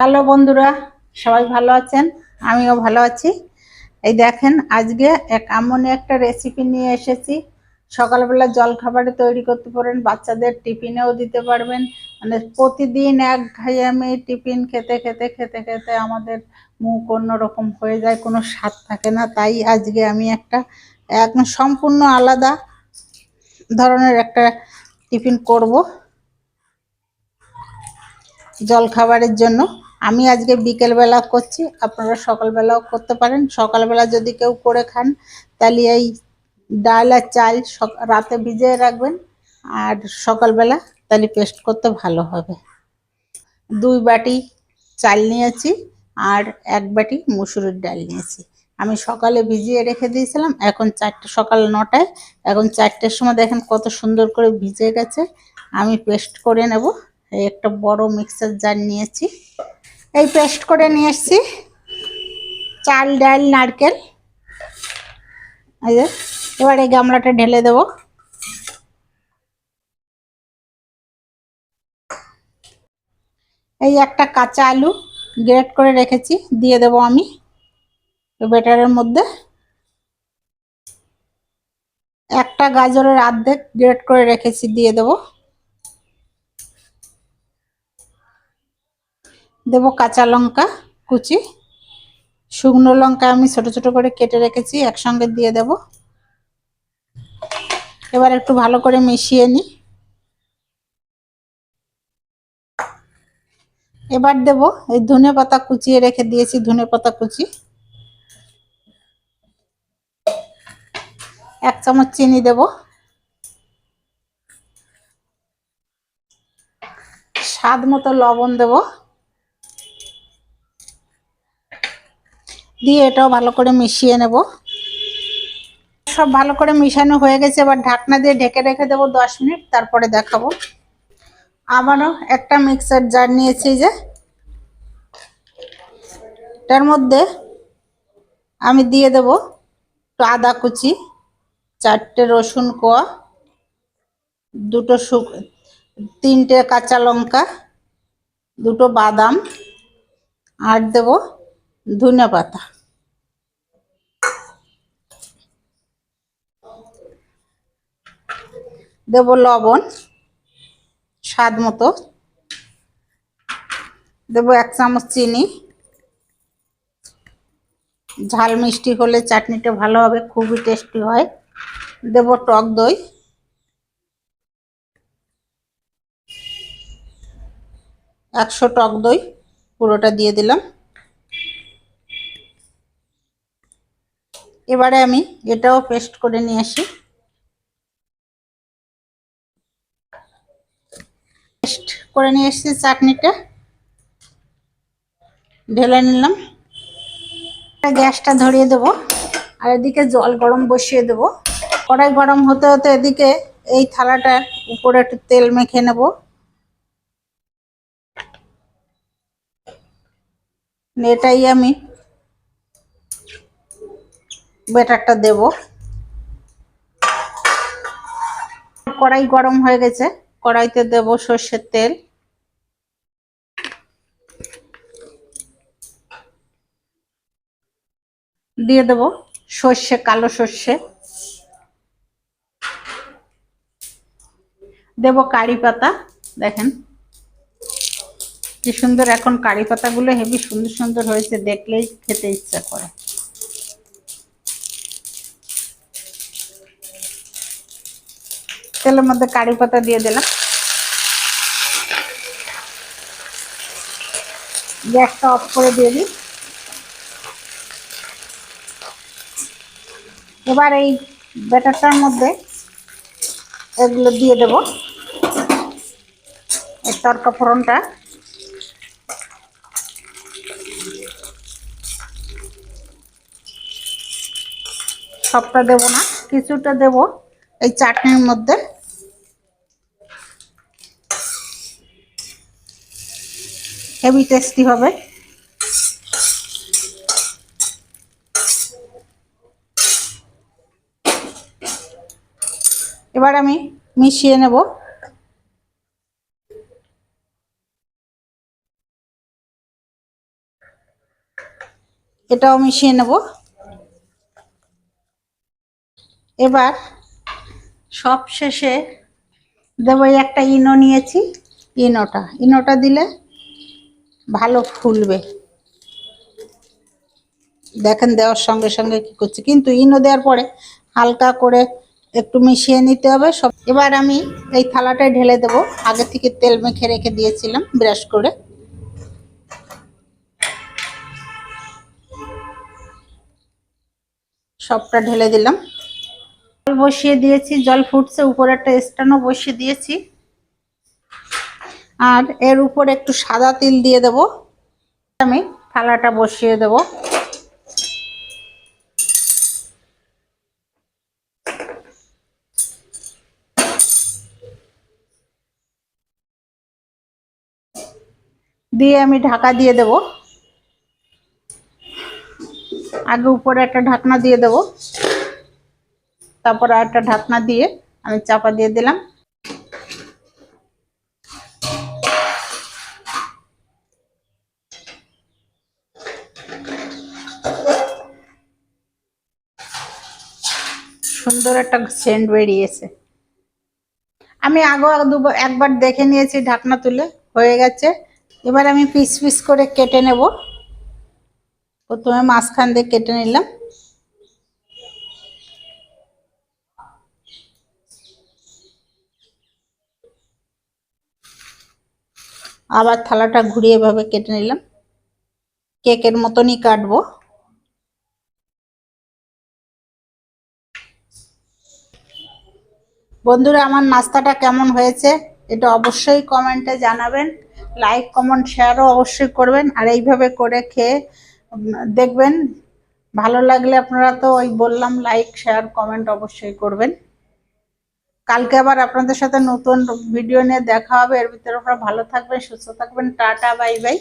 Hello বন্ধুরা, সবাই ভালো আছেন? আমিও ভালো আছি। এই দেখেন, আজকে এক এমন একটা রেসিপি নিয়ে এসেছি। সকালবেলা জল খাবারে তৈরি করতে পারেন, বাচ্চাদের টিফিনেও দিতে পারবেন। মানে প্রতিদিন এক ঘাইয়ামি টিফিন খেতে খেতে খেতে খেতে আমাদের মুখ অন্যরকম হয়ে যায়, কোনো স্বাদ থাকে না। তাই আজকে আমি একটা এক সম্পূর্ণ আলাদা ধরনের একটা টিফিন করব জল খাবারের জন্য। আমি আজকে বিকেলবেলা করছি, আপনারা সকালবেলাও করতে পারেন। সকালবেলা যদি কেউ করে খান, তাহলে এই ডাল আর চাল রাতে ভিজিয়ে রাখবেন, আর সকালবেলা তাহলে পেস্ট করতে ভালো হবে। দুই বাটি চাল নিয়েছি, আর এক বাটি মুসুরির ডাল নিয়েছি। আমি সকালে ভিজিয়ে রেখে দিয়েছিলাম, এখন চারটে, সকাল নটায়, এখন চারটের সময় দেখেন কত সুন্দর করে ভিজে গেছে। আমি পেস্ট করে নেব একটা বড় মিক্সার জার নিয়েছি। এই পেস্ট করে নিয়ে এসছি চাল, ডাল, নারকেল। এবার এই গামলাটা ঢেলে দেব। এই একটা কাঁচা আলু গ্রেট করে রেখেছি, দিয়ে দেব আমি বেটারের মধ্যে। একটা গাজরের আর্ধেক গ্রেট করে রেখেছি, দিয়ে দেব। দেব কাঁচা লঙ্কা কুচি। শুকনো লঙ্কা আমি ছোট ছোট করে কেটে রেখেছি, একসঙ্গে দিয়ে দেব। এবার একটু ভালো করে মিশিয়ে নিই। এবার দেব এই ধনে পাতা কুচিয়ে রেখে দিয়েছি, ধনে পাতা কুচি। এক চামচ চিনি দেব। স্বাদ মতো লবণ দেব। দিয়ে এটাও ভালো করে মিশিয়ে নেব। সব ভালো করে মিশানো হয়ে গেছে, এবার ঢাকনা দিয়ে ঢেকে রেখে দেবো দশ মিনিট, তারপরে দেখাবো। আবারও একটা মিক্সার জার নিয়েছি যে, এটার মধ্যে আমি দিয়ে দেব একটু আদা কুচি, চারটে রসুন কোয়া, দুটো শুক, তিনটে কাঁচা লঙ্কা, দুটো বাদাম, আর দেব ধনে পাতা দেব লবণ, স্বাদ মতো। দেব এক চামচ চিনি। ঝাল মিষ্টি হলে চাটনিটা ভালো হবে, খুবই টেস্টি হয়। দেব টক দই। একশো টক দই পুরোটা দিয়ে দিলাম। এবারে আমি এটাও পেস্ট করে নিয়ে আসি। পেস্ট করে নিয়ে এসেছি চাটনিটা ঢেলে নিলাম। গ্যাসটা ধরিয়ে দেব আর এদিকে জল গরম বসিয়ে দেবো। কড়াই গরম হতে হতে এদিকে এই থালাটার উপরে একটু তেল মেখে নেব। এটাই আমি বেটারটা দেব। কড়াই গরম হয়ে গেছে। কড়াইতে দেব সর্ষের তেল। দিয়ে দেব সর্ষে, কালো সর্ষে। দেব কারি পাতা, দেখেন। কি সুন্দর এখন কারি পাতাগুলো হেবি সুন্দর সুন্দর হয়েছে, দেখলেই খেতে ইচ্ছা করে। তেলের মধ্যে কারি পাতা দিয়ে দিলাম। গ্যাসটা অফ করে দিয়ে দিই। এবার এই ব্যাটারটার মধ্যে এগুলো দিয়ে দেব। এই তরকা ফোড়নটা সবটা দেব না, কিছুটা দেব। এই চাটনির মধ্যে। হেভি টেস্টি হবে। এবার আমি মিশিয়ে নেব। এটাও মিশিয়ে নেব। এবার সব শেষে দেবো একটা ইনো নিয়েছি। ইনোটা। ইনোটা দিলে ভালো ফুলবে। দেখেন, দেওয়ার সঙ্গে সঙ্গে কি করছি। কিন্তু ইনো দেওয়ার পরে হালকা করে একটু মিশিয়ে নিতে হবে। সব এবার আমি এই থালাটায় ঢেলে দেব। আগে থেকে তেল মেখে রেখে দিয়েছিলাম ব্রাশ করে। সবটা ঢেলে দিলাম। বসিয়ে দিয়েছি, জল ফুটছে, উপরে একটা স্ট্যান্ডও বসিয়ে দিয়েছি। আর এর উপর একটু সাদা তিল দিয়ে দেব। আমি থালাটা বসিয়ে দেব। দিয়ে আমি ঢাকা দিয়ে দেব। আগে উপরে একটা ঢাকনা দিয়ে দেব। তারপর আর একটা ঢাকনা দিয়ে আমি চাপা দিয়ে দিলাম। সুন্দর একটা সেন্ট বেরিয়েছে। আমি আগেও দুবার, একবার দেখে নিয়েছি ঢাকনা তুলে, হয়ে গেছে। এবার আমি পিস পিস করে কেটে নেব। প্রথমে মাঝখান দিয়ে কেটে নিলাম। আবার থালাটা ঘুরিয়ে এভাবে কেটে নিলাম। কেকের মতনই কাটবো। বন্ধুরা, আমার নাস্তাটা কেমন হয়েছে এটা অবশ্যই কমেন্টে জানাবেন। লাইক, কমেন্ট, শেয়ারও অবশ্যই করবেন। আর এইভাবে করে খেয়ে দেখবেন। ভালো লাগলে আপনারা তো ওই বললাম, লাইক, শেয়ার, কমেন্ট অবশ্যই করবেন। কালকে আবার আপনাদের সাথে নতুন ভিডিও নিয়ে দেখা হবে। এর ভিতরে আপনারা ভালো থাকবেন, সুস্থ থাকবেন। Tata bye bye